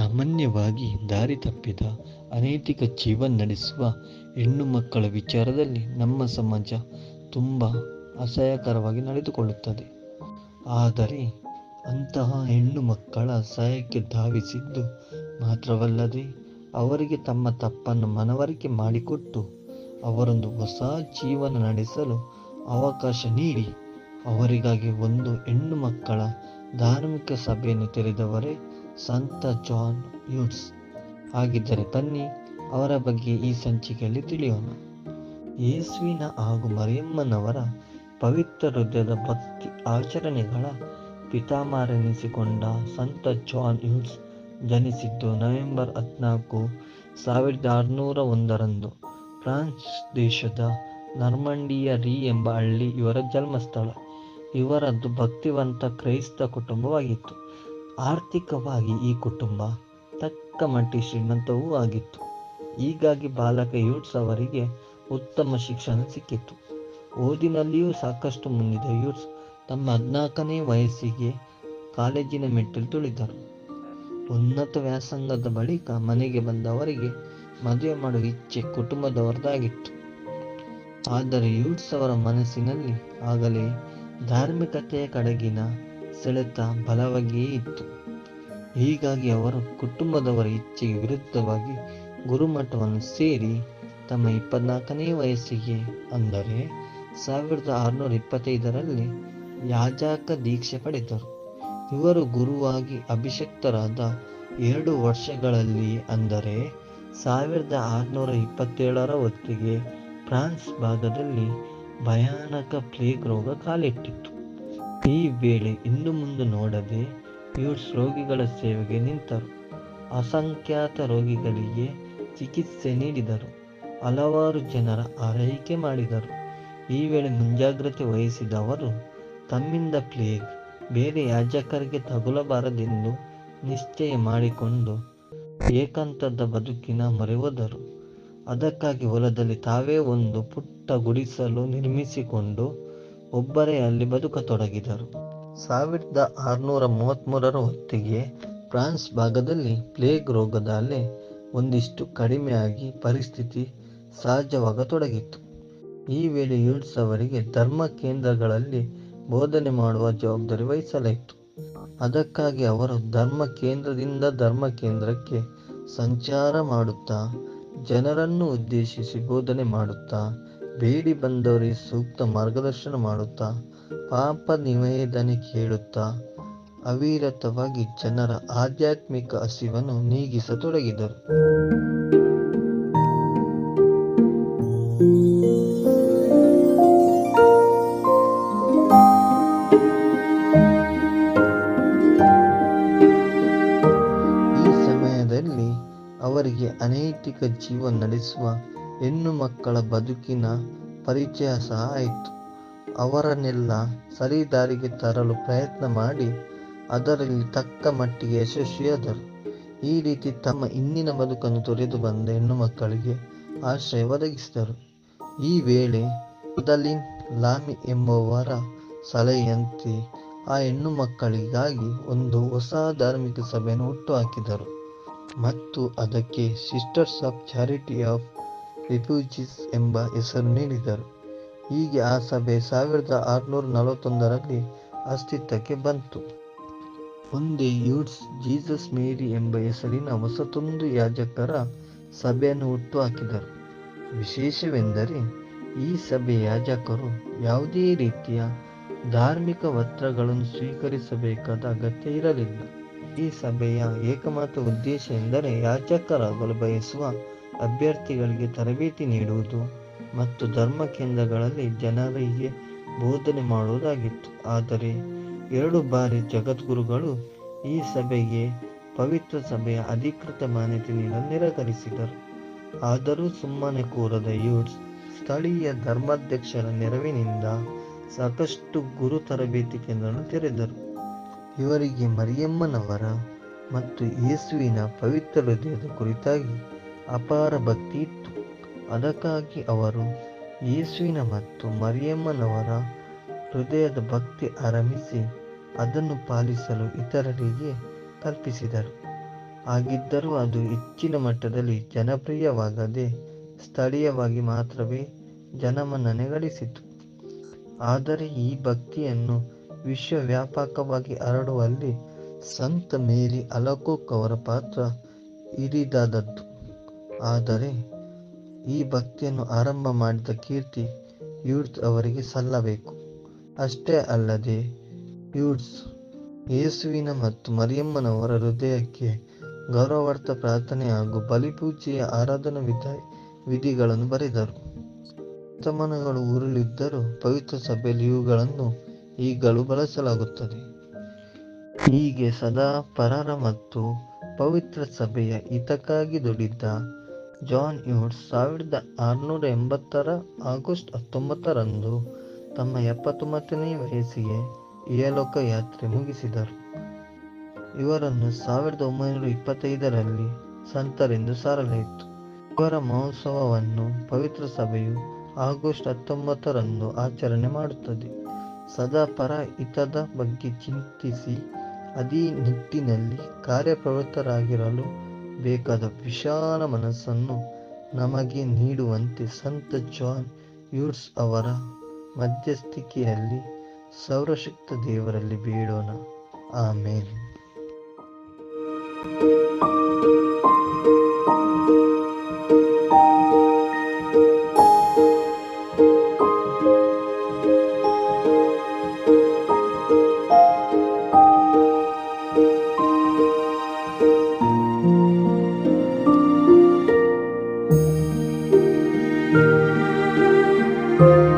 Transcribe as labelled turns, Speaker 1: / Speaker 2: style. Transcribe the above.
Speaker 1: ಸಾಮಾನ್ಯವಾಗಿ ದಾರಿ ತಪ್ಪಿದ ಅನೈತಿಕ ಜೀವನ ನಡೆಸುವ ಹೆಣ್ಣು ಮಕ್ಕಳ ವಿಚಾರದಲ್ಲಿ ನಮ್ಮ ಸಮಾಜ ತುಂಬ ಅಸಹ್ಯಕರವಾಗಿ ನಡೆದುಕೊಳ್ಳುತ್ತದೆ. ಆದರೆ ಅಂತಹ ಹೆಣ್ಣು ಮಕ್ಕಳ ಸಹಾಯಕ್ಕೆ ಧಾವಿಸಿದ್ದು ಮಾತ್ರವಲ್ಲದೆ ಅವರಿಗೆ ತಮ್ಮ ತಪ್ಪನ್ನು ಮನವರಿಕೆ ಮಾಡಿಕೊಟ್ಟು ಅವರೊಂದು ಹೊಸ ಜೀವನ ನಡೆಸಲು ಅವಕಾಶ ನೀಡಿ ಅವರಿಗಾಗಿ ಒಂದು ಹೆಣ್ಣು ಮಕ್ಕಳ ಧಾರ್ಮಿಕ ಸಭೆಯನ್ನು ತೆರೆದವರೇ ಸಂತ ಜಾನ್ ಯೂಟ್ಸ್ ಆಗಿದ್ದರೆ ಬನ್ನಿ ಅವರ ಬಗ್ಗೆ ಈ ಸಂಚಿಕೆಯಲ್ಲಿ ತಿಳಿಯೋಣ. ಯೇಸುವಿನ ಹಾಗೂ ಮರಿಯಮ್ಮನವರ ಪವಿತ್ರ ಹೃದಯದ ಭಕ್ತಿ ಆಚರಣೆಗಳ ಪಿತಾಮಹರೆನಿಸಿಕೊಂಡ ಸಂತ ಜಾನ್ ಯೂಟ್ಸ್ ಜನಿಸಿದ್ದು ನವೆಂಬರ್ ಹದಿನಾಲ್ಕು ಸಾವಿರದ ಆರುನೂರ ಒಂದರಂದು. ಫ್ರಾನ್ಸ್ ದೇಶದ ನರ್ಮಂಡಿಯ ರೀ ಎಂಬ ಹಳ್ಳಿ ಇವರ ಜನ್ಮಸ್ಥಳ. ಇವರದ್ದು ಭಕ್ತಿವಂತ ಕ್ರೈಸ್ತ ಕುಟುಂಬವಾಗಿತ್ತು. ಆರ್ಥಿಕವಾಗಿ ಈ ಕುಟುಂಬ ತಕ್ಕ ಮಟ್ಟಿಗೆ ಶ್ರೀಮಂತವೂ ಆಗಿತ್ತು. ಹೀಗಾಗಿ ಬಾಲಕ ಯೂಟ್ಸ್ ಅವರಿಗೆ ಉತ್ತಮ ಶಿಕ್ಷಣ ಸಿಕ್ಕಿತ್ತು ಓದಿನಲ್ಲಿಯೂ ಸಾಕಷ್ಟು ಮುಂದಿದ ಯೂಟ್ಸ್ ತಮ್ಮ ಹದಿನಾಲ್ಕನೇ ವಯಸ್ಸಿಗೆ ಕಾಲೇಜಿನ ಮೆಟ್ಟಿಲು ತುಳಿದರು. ಉನ್ನತ ವ್ಯಾಸಂಗದ ಬಳಿಕ ಮನೆಗೆ ಬಂದವರಿಗೆ ಮದುವೆ ಮಾಡುವ ಇಚ್ಛೆ ಕುಟುಂಬದವರದಾಗಿತ್ತು. ಆದರೆ ಯೂಟ್ಸ್ ಅವರ ಮನಸ್ಸಿನಲ್ಲಿ ಆಗಲೇ ಧಾರ್ಮಿಕತೆಯ ಕಡೆಗಿನ ಸೆಳೆತ ಬಲವಾಗಿಯೇ ಇತ್ತು. ಹೀಗಾಗಿ ಅವರು ಕುಟುಂಬದವರ ಇಚ್ಛೆಗೆ ವಿರುದ್ಧವಾಗಿ ಗುರುಮಠವನ್ನು ಸೇರಿ ತಮ್ಮ ಇಪ್ಪತ್ನಾಲ್ಕನೇ ವಯಸ್ಸಿಗೆ ಅಂದರೆ ಸಾವಿರದ ಆರುನೂರ ಇಪ್ಪತ್ತೈದರಲ್ಲಿ ಯಾಜಕ ದೀಕ್ಷೆ ಪಡೆದರು. ಇವರು ಗುರುವಾಗಿ ಅಭಿಷಕ್ತರಾದ ಎರಡು ವರ್ಷಗಳಲ್ಲಿ ಅಂದರೆ ಸಾವಿರದ ಆರುನೂರ ಇಪ್ಪತ್ತೇಳರ ಹೊತ್ತಿಗೆ ಫ್ರಾನ್ಸ್ ಭಾಗದಲ್ಲಿ ಭಯಾನಕ ಪ್ಲೇಗ್ ರೋಗ ಕಾಲಿಟ್ಟಿತ್ತು. ಈ ವೇಳೆ ಇನ್ನು ಮುಂದೆ ನೋಡದೆ ಯೂಟ್ಸ್ ರೋಗಿಗಳ ಸೇವೆಗೆ ನಿಂತರು. ಅಸಂಖ್ಯಾತ ರೋಗಿಗಳಿಗೆ ಚಿಕಿತ್ಸೆ ನೀಡಿದರು. ಹಲವಾರು ಜನರ ಆರೈಕೆ ಮಾಡಿದರು. ಈ ವೇಳೆ ಮುಂಜಾಗ್ರತೆ ವಹಿಸಿದವರು ತಮ್ಮಿಂದ ಪ್ಲೇಗ್ ಬೇರೆ ಯಾಜಕರಿಗೆ ತಗುಲಬಾರದೆಂದು ನಿಶ್ಚಯ ಮಾಡಿಕೊಂಡು ಏಕಾಂತದ ಬದುಕಿನ ಮೊರೆ ಹೋದರು ಅದಕ್ಕಾಗಿ ಹೊಲದಲ್ಲಿ ತಾವೇ ಒಂದು ಪುಟ್ಟ ಗುಡಿಸಲು ನಿರ್ಮಿಸಿಕೊಂಡು ಒಬ್ಬರೇ ಅಲ್ಲಿ ಬದುಕತೊಡಗಿದರು. ಸಾವಿರದ ಆರುನೂರ ಮೂವತ್ತ್ಮೂರರ ಹೊತ್ತಿಗೆ ಫ್ರಾನ್ಸ್ ಭಾಗದಲ್ಲಿ ಪ್ಲೇಗ್ ರೋಗದ ಅಲೆ ಒಂದಿಷ್ಟು ಕಡಿಮೆಯಾಗಿ ಪರಿಸ್ಥಿತಿ ಸಹಜವಾಗತೊಡಗಿತ್ತು. ಈ ವೇಳೆ ಯೂಟ್ಸ್ ಅವರಿಗೆ ಧರ್ಮ ಕೇಂದ್ರಗಳಲ್ಲಿ ಬೋಧನೆ ಮಾಡುವ ಜವಾಬ್ದಾರಿ ವಹಿಸಲಾಯಿತು. ಅದಕ್ಕಾಗಿ ಅವರು ಧರ್ಮ ಕೇಂದ್ರದಿಂದ ಧರ್ಮ ಕೇಂದ್ರಕ್ಕೆ ಸಂಚಾರ ಮಾಡುತ್ತಾ, ಜನರನ್ನು ಉದ್ದೇಶಿಸಿ ಬೋಧನೆ ಮಾಡುತ್ತಾ ಬೇಡಿ ಬಂದವರಿಗೆ ಸೂಕ್ತ ಮಾರ್ಗದರ್ಶನ ಮಾಡುತ್ತಾ, ಪಾಪ ನಿವೇದನೆ ಕೇಳುತ್ತಾ, ಅವಿರತವಾಗಿ ಜನರ ಆಧ್ಯಾತ್ಮಿಕ ಹಸಿವನ್ನು ನೀಗಿಸತೊಡಗಿದರು. ಈ ಸಮಯದಲ್ಲಿ ಅವರಿಗೆ ಅನೈತಿಕ ಜೀವನ ನಡೆಸುವ ಹೆಣ್ಣು ಮಕ್ಕಳ ಬದುಕಿನ ಪರಿಚಯ ಸಹ ಆಯಿತು. ಅವರನ್ನೆಲ್ಲ ಸರಿದಾರಿಗೆ ತರಲು ಪ್ರಯತ್ನ ಮಾಡಿ ಅದರಲ್ಲಿ ತಕ್ಕ ಮಟ್ಟಿಗೆ ಯಶಸ್ವಿಯಾದರು ಈ ರೀತಿ ತಮ್ಮ ಇಂದಿನ ಬದುಕನ್ನು ತೊರೆದು ಬಂದ ಹೆಣ್ಣು ಮಕ್ಕಳಿಗೆ ಆಶ್ರಯ ಒದಗಿಸಿದರು. ಈ ವೇಳೆ ಅದಲಿನ್ ಲಾಮಿ ಎಂಬುವರ ಸಲಹೆಯಂತೆ ಆ ಹೆಣ್ಣು ಮಕ್ಕಳಿಗಾಗಿ ಒಂದು ಹೊಸ ಧಾರ್ಮಿಕ ಸಭೆಯನ್ನು ಹುಟ್ಟುಹಾಕಿದರು ಮತ್ತು ಅದಕ್ಕೆ sisters of charity of refugees ಎಂಬ ಹೆಸರು ನೀಡಿದರು. ಹೀಗೆ ಆ ಸಭೆ ಸಾವಿರದ ಆರುನೂರ ನಲವತ್ತೊಂದರಲ್ಲಿ ಅಸ್ತಿತ್ವಕ್ಕೆ ಬಂತು. ಮುಂದೆ ಯೂಟ್ಸ್ ಜೀಸಸ್, ಮೇರಿ ಎಂಬ ಹೆಸರಿನ ಹೊಸತೊಂದು ಯಾಜಕರ ಸಭೆಯನ್ನು ಹುಟ್ಟುಹಾಕಿದರು. ವಿಶೇಷವೆಂದರೆ, ಈ ಸಭೆ ಯಾಜಕರು ಯಾವುದೇ ರೀತಿಯ ಧಾರ್ಮಿಕ ವಸ್ತ್ರಗಳನ್ನು ಸ್ವೀಕರಿಸಬೇಕಾದ ಅಗತ್ಯ ಇರಲಿಲ್ಲ. ಈ ಸಭೆಯ ಏಕಮಾತ್ರ ಉದ್ದೇಶ ಎಂದರೆ ಯಾಜಕರಾಗಲು ಬಯಸುವ ಅಭ್ಯರ್ಥಿಗಳಿಗೆ ತರಬೇತಿ ನೀಡುವುದು ಮತ್ತು ಧರ್ಮ ಕೇಂದ್ರಗಳಲ್ಲಿ ಜನರಿಗೆ ಬೋಧನೆ ಮಾಡುವುದಾಗಿತ್ತು. ಆದರೆ ಎರಡು ಬಾರಿ ಜಗದ್ಗುರುಗಳು ಈ ಸಭೆಗೆ ಪವಿತ್ರ ಸಭೆಯ ಅಧಿಕೃತ ಮಾನ್ಯತೆ ನೀಡಲು ನಿರಾಕರಿಸಿದರು. ಆದರೂ ಸುಮ್ಮನೆ ಕೋರದ ಯೂಟ್ಸ್ ಸ್ಥಳೀಯ ಧರ್ಮಾಧ್ಯಕ್ಷರ ನೆರವಿನಿಂದ ಸಾಕಷ್ಟು ಗುರು ತರಬೇತಿ ಕೇಂದ್ರವನ್ನು ತೆರೆದರು. ಇವರಿಗೆ ಮರಿಯಮ್ಮನವರ ಮತ್ತು ಯೇಸುವಿನ ಪವಿತ್ರ ಹೃದಯದ ಕುರಿತಾಗಿ ಅಪಾರ ಭಕ್ತಿ ಇತ್ತು ಅದಕ್ಕಾಗಿ ಅವರು ಯೇಸುವಿನ ಮತ್ತು ಮರಿಯಮ್ಮನವರ ಹೃದಯದ ಭಕ್ತಿ ಆರಂಭಿಸಿ ಅದನ್ನು ಪಾಲಿಸಲು ಇತರರಿಗೆ ಕಲ್ಪಿಸಿದರು. ಹಾಗಿದ್ದರೂ ಅದು ಹೆಚ್ಚಿನ ಮಟ್ಟದಲ್ಲಿ ಜನಪ್ರಿಯವಾಗದೆ ಸ್ಥಳೀಯವಾಗಿ ಮಾತ್ರವೇ ಜನಮನ್ನಣೆ ಗಳಿಸಿತು ಆದರೆ ಈ ಭಕ್ತಿಯನ್ನು ವಿಶ್ವವ್ಯಾಪಕವಾಗಿ ಹರಡುವಲ್ಲಿ ಸಂತ ಮೇರಿ ಅಲಕೋಕ್ ಅವರ ಪಾತ್ರ ಹಿರಿದಾದದ್ದು. ಆದರೆ ಈ ಭಕ್ತಿಯನ್ನು ಆರಂಭ ಮಾಡಿದ ಕೀರ್ತಿ ಯೂಡ್ಸ್ ಅವರಿಗೆ ಸಲ್ಲಬೇಕು. ಅಷ್ಟೇ ಅಲ್ಲದೆ ಯೂಡ್ಸ್ ಯೇಸುವಿನ ಮತ್ತು ಮರಿಯಮ್ಮನವರ ಹೃದಯಕ್ಕೆ ಗೌರವಾರ್ಥ ಪ್ರಾರ್ಥನೆ ಹಾಗೂ ಬಲಿಪೂಜೆಯ ಆರಾಧನಾ ವಿಧ ವಿಧಿಗಳನ್ನು ಬರೆದರು. ವರ್ತಮಾನಗಳು ಉರುಳಿದ್ದರೂ ಪವಿತ್ರ ಸಭೆಯಲ್ಲಿ ಇವುಗಳನ್ನು ಈಗಲೂ ಬಳಸಲಾಗುತ್ತದೆ. ಹೀಗೆ ಸದಾ ಪರರ ಮತ್ತು ಪವಿತ್ರ ಸಭೆಯ ಹಿತಕ್ಕಾಗಿ ದುಡಿದ ಜಾನ್ ಯೂಡ್ ಸಾವಿರದ ಆರುನೂರ ಎಂಬತ್ತರ ಆಗಸ್ಟ್ ಹತ್ತೊಂಬತ್ತರಂದು ತಮ್ಮ ಎಪ್ಪತ್ತೊಂಬತ್ತನೇ ವಯಸ್ಸಿಗೆ ಇಹಲೋಕ ಯಾತ್ರೆ ಮುಗಿಸಿದರು. ಇವರನ್ನು ಸಾವಿರದ ಒಂಬೈನೂರ ಇಪ್ಪತ್ತೈದರಲ್ಲಿ ಸಂತರೆಂದು ಸಾರಲಾಯಿತು. ಇವರ ಮಹೋತ್ಸವವನ್ನು ಪವಿತ್ರ ಸಭೆಯು ಆಗಸ್ಟ್ ಹತ್ತೊಂಬತ್ತರಂದು ಆಚರಣೆ ಮಾಡುತ್ತದೆ. ಸದಾ ಪರ ಹಿತದ ಬಗ್ಗೆ ಚಿಂತಿಸಿ ಅದೇ ನಿಟ್ಟಿನಲ್ಲಿ ಕಾರ್ಯಪ್ರವೃತ್ತರಾಗಿರಲು ಬೇಕಾದ ವಿಶಾಲ ಮನಸ್ಸನ್ನು ನಮಗೆ ನೀಡುವಂತೆ ಸಂತ ಜಾನ್ ಯೂರ್ಸ್ ಅವರ ಮಧ್ಯಸ್ಥಿಕೆಯಲ್ಲಿ ಸೌರಶಕ್ತ ದೇವರಲ್ಲಿ ಬೇಡೋಣ. ಆಮೇಲೆ